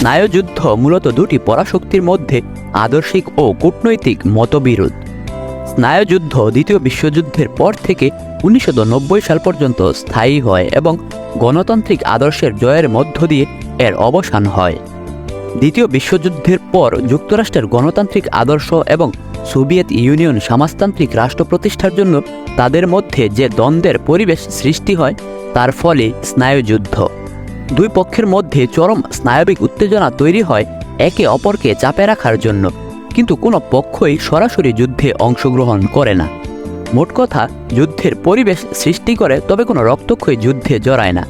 স্নায়ুযুদ্ধ মূলত দুটি পরাশক্তির মধ্যে আদর্শিক ও কূটনৈতিক মতবিরোধ। স্নায়ুযুদ্ধ দ্বিতীয় বিশ্বযুদ্ধের পর থেকে উনিশশো নব্বই সাল পর্যন্ত স্থায়ী হয় এবং গণতান্ত্রিক আদর্শের জয়ের মধ্য দিয়ে এর অবসান হয়। দ্বিতীয় বিশ্বযুদ্ধের পর যুক্তরাষ্ট্রের গণতান্ত্রিক আদর্শ এবং সোভিয়েত ইউনিয়ন সমাজতান্ত্রিক রাষ্ট্র প্রতিষ্ঠার জন্য তাদের মধ্যে যে দ্বন্দ্বের পরিবেশ সৃষ্টি হয়, তার ফলে স্নায়ুযুদ্ধ। দুই পক্ষের মধ্যে চরম স্নায়বিক উত্তেজনা তৈরি হয় একে অপরকে চাপে রাখার জন্য। কিন্তু কোনো পক্ষই সরাসরি যুদ্ধে অংশগ্রহণ করে না। মোট কথা, যুদ্ধের পরিবেশ সৃষ্টি করে তবে কোনো রক্তক্ষয়ী যুদ্ধে জড়ায় না।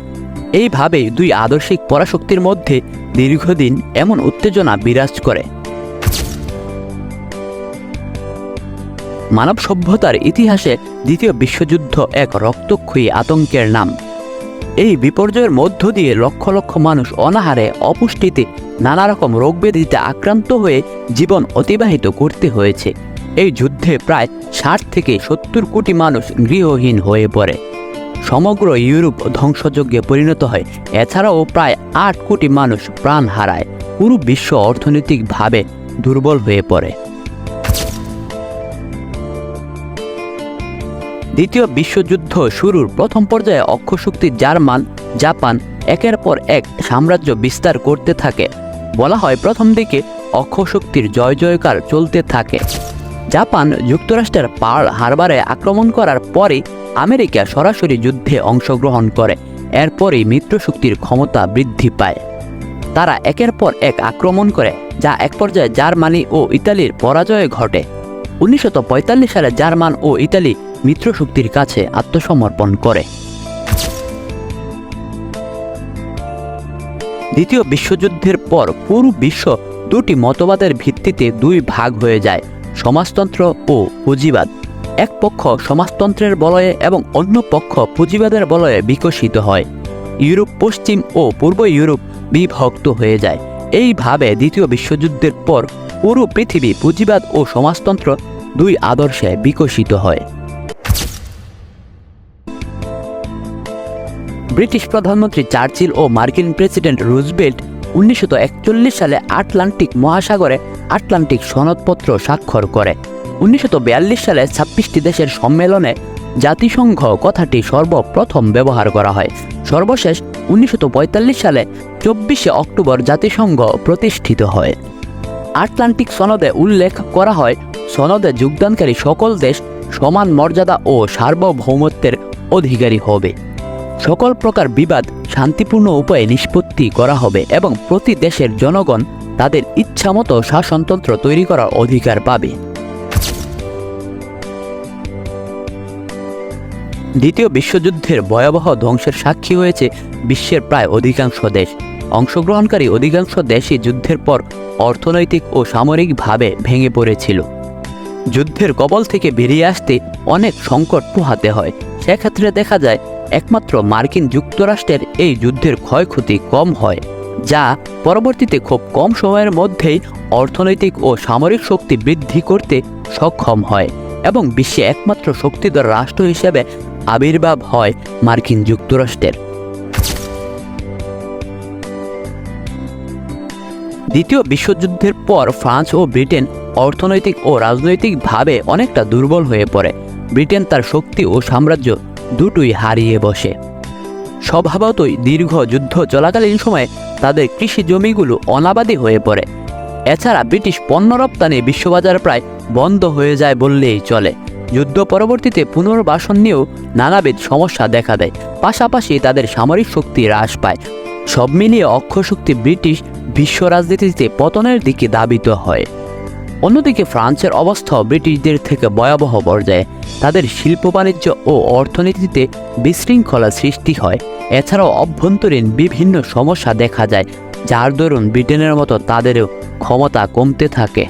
এইভাবেই দুই আদর্শিক পরাশক্তির মধ্যে দীর্ঘদিন এমন উত্তেজনা বিরাজ করে। মানব সভ্যতার ইতিহাসে দ্বিতীয় বিশ্বযুদ্ধ এক রক্তক্ষয়ী আতঙ্কের নাম। এই বিপর্যয়ের মধ্য দিয়ে লক্ষ লক্ষ মানুষ অনাহারে, অপুষ্টিতে নানা রকম রোগব্যাধিতে আক্রান্ত হয়ে জীবন অতিবাহিত করতে হয়েছে। এই যুদ্ধে প্রায় ষাট থেকে সত্তর কোটি মানুষ গৃহহীন হয়ে পড়ে। সমগ্র ইউরোপ ধ্বংসযজ্ঞে পরিণত হয়। এছাড়াও প্রায় আট কোটি মানুষ প্রাণ হারায়। পুরো বিশ্ব অর্থনৈতিকভাবে দুর্বল হয়ে পড়ে। দ্বিতীয় বিশ্বযুদ্ধ শুরুর প্রথম পর্যায়ে অক্ষশক্তি জার্মান, জাপান একের পর এক সাম্রাজ্য বিস্তার করতে থাকে। বলা হয় প্রথম দিকে অক্ষশক্তির জয় জয়কার চলতে থাকে। জাপান যুক্তরাষ্ট্রের পার্ল হারবারে আক্রমণ করার পরে আমেরিকা সরাসরি যুদ্ধে অংশগ্রহণ করে। এরপরই মিত্রশক্তির ক্ষমতা বৃদ্ধি পায়। তারা একের পর এক আক্রমণ করে, যা এক পর্যায়ে জার্মানি ও ইতালির পরাজয়ে ঘটে। উনিশশো পঁয়তাল্লিশ সালে জার্মান ও ইতালি মিত্রশক্তির কাছে আত্মসমর্পণ করে। দ্বিতীয় বিশ্বযুদ্ধের পর পুরো বিশ্ব দুটি মতবাদের ভিত্তিতে দুই ভাগ হয়ে যায়। সমাজতন্ত্র ও পুঁজিবাদ। এক পক্ষ সমাজতন্ত্রের বলয়ে এবং অন্য পক্ষ পুঁজিবাদের বলয়ে বিকশিত হয়। ইউরোপ পশ্চিম ও পূর্ব ইউরোপ বিভক্ত হয়ে যায়। এইভাবে দ্বিতীয় বিশ্বযুদ্ধের পর পুরো পৃথিবী পুঁজিবাদ ও সমাজতন্ত্র দুই আদর্শে বিকশিত হয়। ব্রিটিশ প্রধানমন্ত্রী চার্চিল ও মার্কিন প্রেসিডেন্ট রুজবেল্ট উনিশশো একচল্লিশ সালে আটলান্টিক মহাসাগরে আটলান্টিক সনদপত্র স্বাক্ষর করে। উনিশশো বিয়াল্লিশ সালে ছাব্বিশটি দেশের সম্মেলনে জাতিসংঘ কথাটি সর্বপ্রথম ব্যবহার করা হয়। সর্বশেষ উনিশশো পঁয়তাল্লিশ সালে চব্বিশে অক্টোবর জাতিসংঘ প্রতিষ্ঠিত হয়। আটলান্টিক সনদে উল্লেখ করা হয়, সনদে যোগদানকারী সকল দেশ সমান মর্যাদা ও সার্বভৌমত্বের অধিকারী হবে। সকল প্রকার বিবাদ, শান্তিপূর্ণ উপায়ে নিষ্পত্তি করা হবে এবং প্রতি দেশের জনগণ তাদের ইচ্ছামতো শাসনতন্ত্র তৈরি করার অধিকার পাবে। দ্বিতীয় বিশ্বযুদ্ধের ভয়াবহ ধ্বংসের সাক্ষী হয়েছে বিশ্বের প্রায় অধিকাংশ দেশ। অংশগ্রহণকারী অধিকাংশ দেশই যুদ্ধের পর অর্থনৈতিক ও সামরিকভাবে ভেঙে পড়েছিল। যুদ্ধের কবল থেকে বেরিয়ে আসতে অনেক সংকট পোহাতে হয়। সেক্ষেত্রে দেখা যায় একমাত্র মার্কিন যুক্তরাষ্ট্রের এই যুদ্ধের ক্ষয়ক্ষতি কম হয়, যা পরবর্তীতে খুব কম সময়ের মধ্যেই অর্থনৈতিক ও সামরিক শক্তি বৃদ্ধি করতে সক্ষম হয় এবং বিশ্বে একমাত্র শক্তিধর রাষ্ট্র হিসেবে আবির্ভাব হয় মার্কিন যুক্তরাষ্ট্রের। দ্বিতীয় বিশ্বযুদ্ধের পর ফ্রান্স ও ব্রিটেন অর্থনৈতিক ও রাজনৈতিকভাবে অনেকটা দুর্বল হয়ে পড়ে। ব্রিটেন তার শক্তি ও সাম্রাজ্য দুটোই হারিয়ে বসে। স্বভাবতই দীর্ঘ যুদ্ধ চলাকালীন সময়ে তাদের কৃষি জমিগুলো অনাবাদী হয়ে পড়ে। এছাড়া ব্রিটিশ পণ্য রপ্তানি বিশ্ববাজার প্রায় বন্ধ হয়ে যায় বললেই চলে। যুদ্ধ পরবর্তীতে পুনর্বাসন নিয়েও নানাবিধ সমস্যা দেখা দেয়। পাশাপাশি তাদের সামরিক শক্তি হ্রাস পায়। সব মিলিয়ে অক্ষশক্তি ব্রিটিশ বিশ্ব রাজনীতিতে পতনের দিকে দাবিত হয়। অন্যদিকে ফ্রান্সের অবস্থা ব্রিটিশদের থেকে ভয়াবহ পর্যায়ে। তাদের শিল্প বাণিজ্য ও অর্থনীতিতে বিশৃঙ্খলা সৃষ্টি হয়। এছাড়াও অভ্যন্তরীণ বিভিন্ন সমস্যা দেখা যায়, যার দরুন ব্রিটেনের মতো তাদেরও ক্ষমতা কমতে থাকে।